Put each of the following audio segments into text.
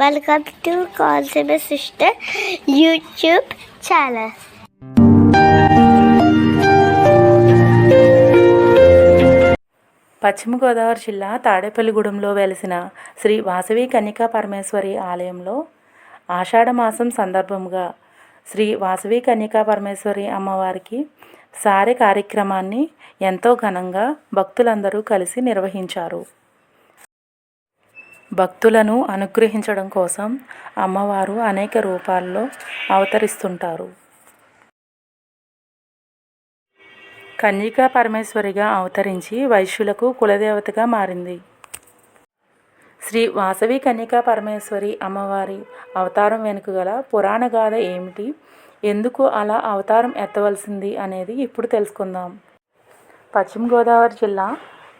Welcome to కాల్సిమ sister YouTube channel. Paschima Godavari జిల్లా తాడేపల్లిగూడెంలో వెలిసిన శ్రీ వాసవి కన్యకా పరమేశ్వరి ఆలయంలో ఆషాఢ మాసం సందర్భంగా శ్రీ వాసవి కన్యకా పరమేశ్వరి అమ్మవారికి సారె కార్యక్రమాన్ని ఎంతో ఘనంగా భక్తులందరూ కలిసి నిర్వహించారు. భక్తులను అనుగ్రహించడం కోసం అమ్మవారు అనేక రూపాల్లో అవతరిస్తుంటారు. కన్యకా పరమేశ్వరిగా అవతరించి వైశ్యులకు కులదేవతగా మారింది. శ్రీ వాసవి కన్యకా పరమేశ్వరి అమ్మవారి అవతారం వెనుక గల పురాణ గాథ ఏమిటి? ఎందుకు అలా అవతారం ఎత్తవలసింది అనేది ఇప్పుడు తెలుసుకుందాం. పశ్చిమ గోదావరి జిల్లా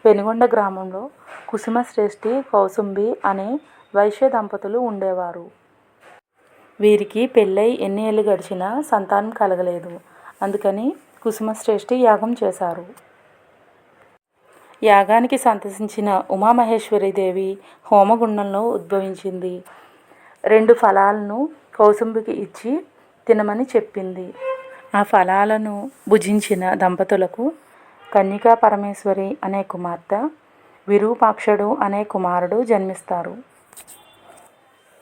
పెనుగొండ గ్రామంలో కుసుమ శ్రేష్ఠి కౌసుంబి అనే వైశ్య దంపతులు ఉండేవారు. వీరికి పెళ్ళై ఎన్ని ఏళ్ళు గడిచినా సంతానం కలగలేదు. అందుకని కుసుమ శ్రేష్ఠి యాగం చేశారు. యాగానికి సంతసించిన ఉమామహేశ్వరి దేవి హోమగుండంలో ఉద్భవించింది. రెండు ఫలాలను కౌసుంబికి ఇచ్చి తినమని చెప్పింది. ఆ ఫలాలను భుజించిన దంపతులకు కన్యకా పరమేశ్వరి అనే కుమార్తె విరూపాక్షుడు అనే కుమారుడు జన్మిస్తారు.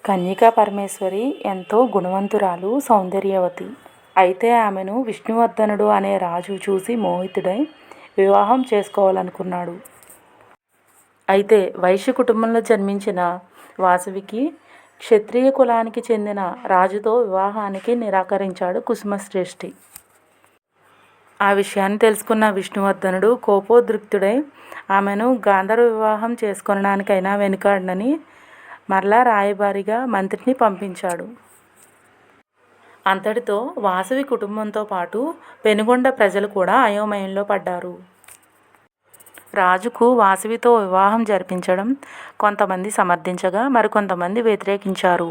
కన్యకా పరమేశ్వరి ఎంతో గుణవంతురాలు సౌందర్యవతి. అయితే ఆమెను విష్ణువర్ధనుడు అనే రాజు చూసి మోహితుడై వివాహం చేసుకోవాలనుకున్నాడు. అయితే వైశ్య కుటుంబంలో జన్మించిన వాసవికి క్షత్రియ కులానికి చెందిన రాజుతో వివాహానికి నిరాకరించాడు కుసుమశ్రేష్ఠి. ఆ విషయాన్ని తెలుసుకున్న విష్ణువర్ధనుడు కోపోద్రిక్తుడై ఆమెను గాంధర్వ వివాహం చేసుకొనడానికైనా వెనుకాడనని మరలా రాయబారిగా మంత్రిని పంపించాడు. అంతటితో వాసవి కుటుంబంతో పాటు పెనుగొండ ప్రజలు కూడా అయోమయంలో పడ్డారు. రాజుకు వాసవితో వివాహం జరిపించడం కొంతమంది సమర్థించగా మరికొంతమంది వ్యతిరేకించారు.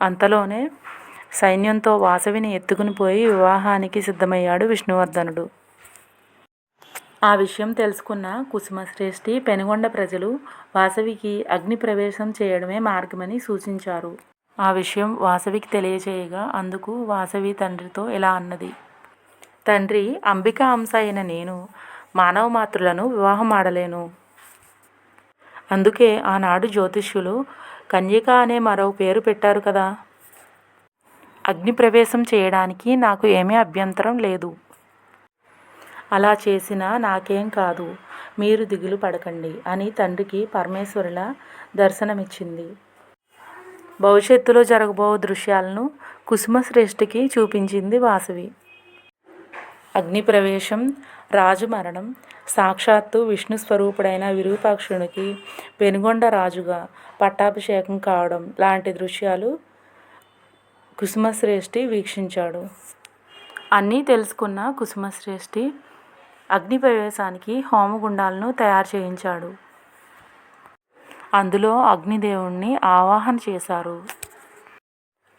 అంతలోనే సైన్యంతో వాసవిని ఎత్తుకుని పోయి వివాహానికి సిద్ధమయ్యాడు విష్ణువర్ధనుడు. ఆ విషయం తెలుసుకున్న కుసుమశ్రేష్ఠి పెనుగొండ ప్రజలు వాసవికి అగ్ని ప్రవేశం చేయడమే మార్గమని సూచించారు. ఆ విషయం వాసవికి తెలియచేయగా అందుకు వాసవి తండ్రితో ఇలా అన్నది. తండ్రి అంబిక అంశ అయిన నేను మానవ మాతృలను వివాహం ఆడలేను. అందుకే ఆనాడు జ్యోతిష్యులు కన్యక అనే మరో పేరు పెట్టారు కదా. అగ్నిప్రవేశం చేయడానికి నాకు ఏమీ అభ్యంతరం లేదు. అలా చేసినా నాకేం కాదు. మీరు దిగులు పడకండి అని తండ్రికి పరమేశ్వరుల దర్శనమిచ్చింది. భవిష్యత్తులో జరగబో దృశ్యాలను కుసుమశ్రేష్ఠికి చూపించింది వాసవి. అగ్నిప్రవేశం రాజు మరణం సాక్షాత్తు విష్ణు స్వరూపుడైన విరూపాక్షునికి పెనుగొండ రాజుగా పట్టాభిషేకం కావడం లాంటి దృశ్యాలు కుసుమశ్రేష్ఠి వీక్షించాడు. అన్నీ తెలుసుకున్న కుసుమశ్రేష్ఠి అగ్ని ప్రవేశానికి హోమగుండాలను తయారు చేయించాడు. అందులో అగ్నిదేవుణ్ణి ఆవాహన చేశారు.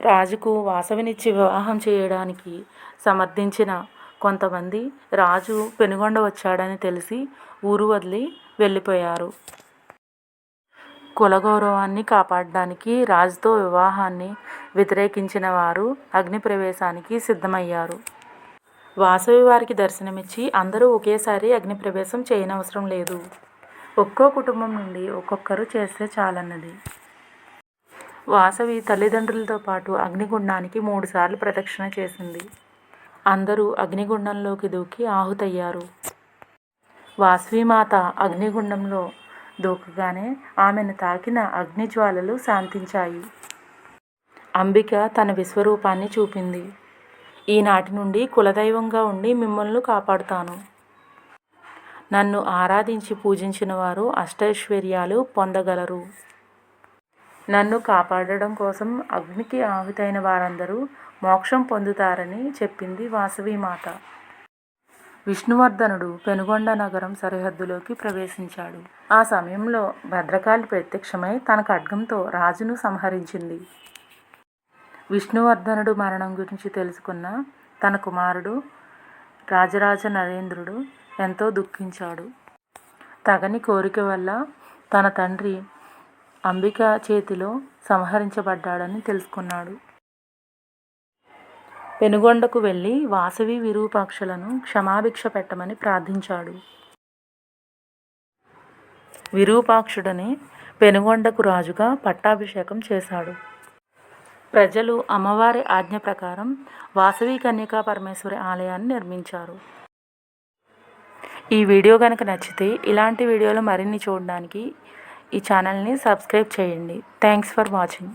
రాజుకు వాసవినిచ్చి వివాహం చేయడానికి సమర్థించిన కొంతమంది రాజు పెనుగొండ వచ్చాడని తెలిసి ఊరు వదిలి వెళ్ళిపోయారు. కుల గౌరవాన్ని కాపాడడానికి రాజుతో వివాహాన్ని వ్యతిరేకించిన వారు అగ్ని ప్రవేశానికి సిద్ధమయ్యారు. వాసవి వారికి దర్శనమిచ్చి అందరూ ఒకేసారి అగ్ని ప్రవేశం చేయనవసరం లేదు. ఒక్కో కుటుంబం నుండి ఒక్కొక్కరు చేస్తే చాలన్నది. వాసవి తల్లిదండ్రులతో పాటు అగ్నిగుండానికి మూడుసార్లు ప్రదక్షిణ చేసింది. అందరూ అగ్నిగుండంలోకి దూకి ఆహుతయ్యారు. వాసవి మాత అగ్నిగుండంలో దూకగానే ఆమెను తాకిన అగ్నిజ్వాలలు శాంతించాయి. అంబిక తన విశ్వరూపాన్ని చూపింది. ఈనాటి నుండి కులదైవంగా ఉండి మిమ్మల్ని కాపాడుతాను. నన్ను ఆరాధించి పూజించిన వారు అష్టైశ్వర్యాలు పొందగలరు. నన్ను కాపాడడం కోసం అగ్నికి ఆహుతైన వారందరూ మోక్షం పొందుతారని చెప్పింది వాసవి మాత విష్ణువర్ధనుడు పెనుగొండ నగరం సరిహద్దులోకి ప్రవేశించాడు. ఆ సమయంలో భద్రకాళి ప్రత్యక్షమై తన ఖడ్గంతో రాజును సంహరించింది. విష్ణువర్ధనుడు మరణం గురించి తెలుసుకున్న తన కుమారుడు రాజరాజ నరేంద్రుడు ఎంతో దుఃఖించాడు. తగని కోరిక వల్ల తన తండ్రి అంబిక చేతిలో సంహరించబడ్డాడని తెలుసుకున్నాడు. పెనుగొండకు వెళ్ళి వాసవి విరూపాక్షలను క్షమాభిక్ష పెట్టమని ప్రార్థించాడు. విరూపాక్షుడని పెనుగొండకు రాజుగా పట్టాభిషేకం చేశాడు. ప్రజలు అమ్మవారి ఆజ్ఞ ప్రకారం వాసవి కన్యకా పరమేశ్వరి ఆలయాన్ని నిర్మించారు. ఈ వీడియో కనుక నచ్చితే ఇలాంటి వీడియోలు మరిన్ని చూడడానికి ఈ ఛానల్ని సబ్స్క్రైబ్ చేయండి. Thanks for watching.